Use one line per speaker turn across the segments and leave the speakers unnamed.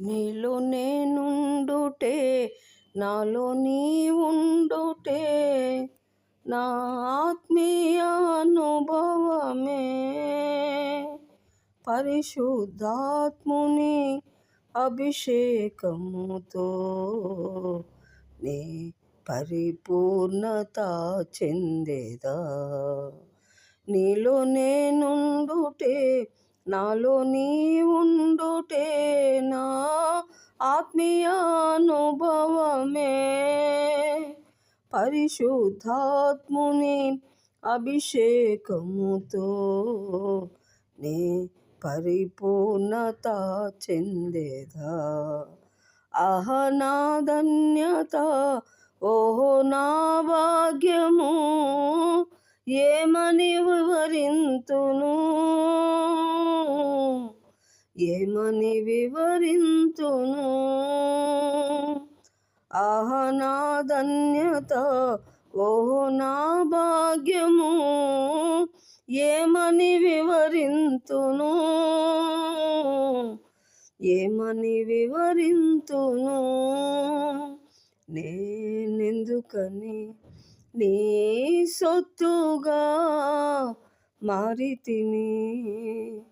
నీలో నేనుండుటే నాలో నీ ఉండుటే నా ఆత్మీయ అనుభవమే. పరిశుద్ధాత్ముని అభిషేకముతో నీ పరిపూర్ణత చెందేదా? నీలో నేనుండుటే నాలో నీ ఉండుటే నా ఆత్మీయ అనుభవమే. పరిశుద్ధాత్ముని అభిషేకముతో నీ పరిపూర్ణత చెందేదా? అహ నా ధన్యత ఓహో నా భాగ్యము ఏమని వివరింతును? ఏమని వివరింతును? ఆహ నా ధన్యత ఓహో నా భాగ్యము. ఏమని వివరింతును? ఏమని వివరింతును? నేనెందుకని నీ సొత్తుగా మారితిని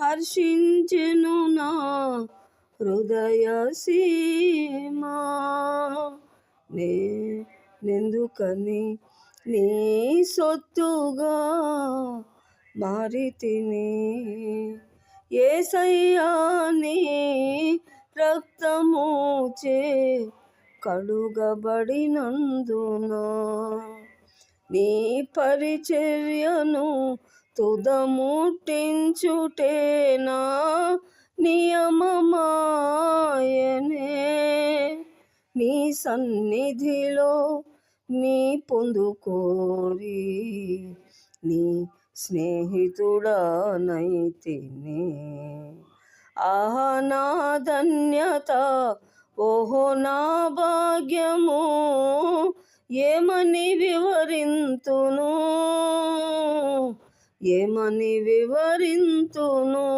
హర్షించెను నా హృదయ సీమా. నే నెందుకని నీ సొత్తుగా మారి తిని ఏసయ్యాని రక్తము చే నీ పరిచర్యను తుదముట్టించుటేనా నియమమాయనే? నీ సన్నిధిలో నీ పొందుకోరి నీ స్నేహితుడనైతిని. ఆహా నా ధన్యత ఓహో నా భాగ్యము ఏమని వివరింతును? ఏమని వివరింతును?